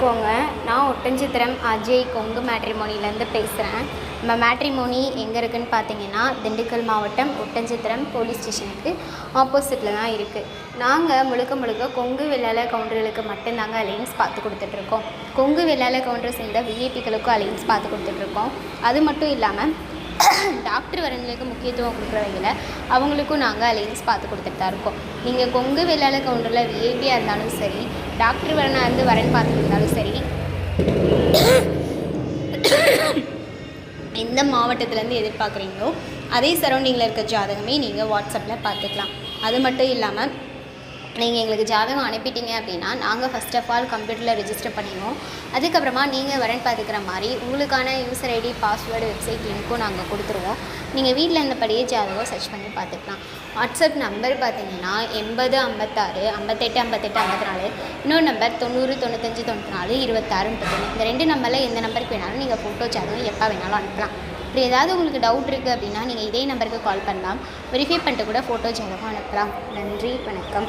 கோங்க நான் ஒட்டஞ்சித்திரம் அஜய் கொங்கு மேட்ரிமோனிலேருந்து பேசுகிறேன் நம்ம மேட்ரிமோனி எங்கே இருக்குதுன்னு பார்த்தீங்கன்னா திண்டுக்கல் மாவட்டம் ஒட்டஞ்சித்திரம் போலீஸ் ஸ்டேஷனுக்கு ஆப்போசிட்டில் தான் இருக்குது நாங்கள் முழுக்க முழுக்க கொங்கு வெள்ளால கவுண்டர்களுக்கு மட்டும்தாங்க அலைன்ஸ் பார்த்து கொடுத்துட்ருக்கோம். கொங்கு வெள்ளால கவுண்டர் சேர்ந்த விஐபிகளுக்கும் அலைன்ஸ் பார்த்து கொடுத்துட்ருக்கோம். அது மட்டும் இல்லாமல் டாக்டர் வரங்களுக்கு முக்கியத்துவம் கொடுக்குற வகையில் அவங்களுக்கும் நாங்கள் அலைன்ஸ் பார்த்து கொடுத்துட்டு தான் இருக்கோம். நீங்கள் கொங்கு வெள்ளாள கவுண்டரில் விஐபியாக இருந்தாலும் சரி டாக்டர் வரனாக இருந்து வரன் பார்த்துட்டு இருந்தாலும் சரி எந்த மாவட்டத்துலேருந்து எதிர்பார்க்குறீங்களோ அதே சரௌண்டிங்கில் இருக்க ஜாதகமே நீங்கள் வாட்ஸ்அப்பில் பார்த்துக்கலாம். அது மட்டும் இல்லாமல் நீங்கள் எங்களுக்கு ஜாதகம் அனுப்பிட்டீங்க அப்படின்னா நாங்கள் ஃபஸ்ட் ஆஃப் ஆல் கம்ப்யூட்டரில் ரிஜிஸ்டர் பண்ணிடுவோம். அதுக்கப்புறமா நீங்கள் வரன் பார்த்துக்கிற மாதிரி உங்களுக்கான யூசர் ஐடி பாஸ்வேர்டு வெப்சைட் லிங்க்கும் நாங்கள் கொடுத்துருவோம். நீங்கள் வீட்டில் இருந்தபடியே ஜாதகம் சர்ச் பண்ணி பார்த்துக்கலாம். வாட்ஸ்அப் நம்பர் பார்த்தீங்கன்னா எண்பது ஐம்பத்தாறு ஐம்பத்தெட்டு ஐம்பத்தெட்டு ஐம்பத்தி நாலு இன்னொரு நம்பர் தொண்ணூறு தொண்ணூத்தஞ்சு தொண்ணூற்றி நாலு இருபத்தாறு முப்பத்தொன்று இந்த ரெண்டு நம்பரில் எந்த நம்பருக்கு வேணாலும் நீங்கள் ஃபோட்டோ ஜாதகம் எப்போ வேணாலும் அனுப்பலாம். இப்படி ஏதாவது உங்களுக்கு டவுட் இருக்குது அப்படின்னா நீங்கள் இதே நம்பருக்கு கால் பண்ணலாம். வெரிஃபை பண்ணிட்டு கூட ஃபோட்டோ ஜாதகம் அனுப்பலாம். நன்றி வணக்கம்.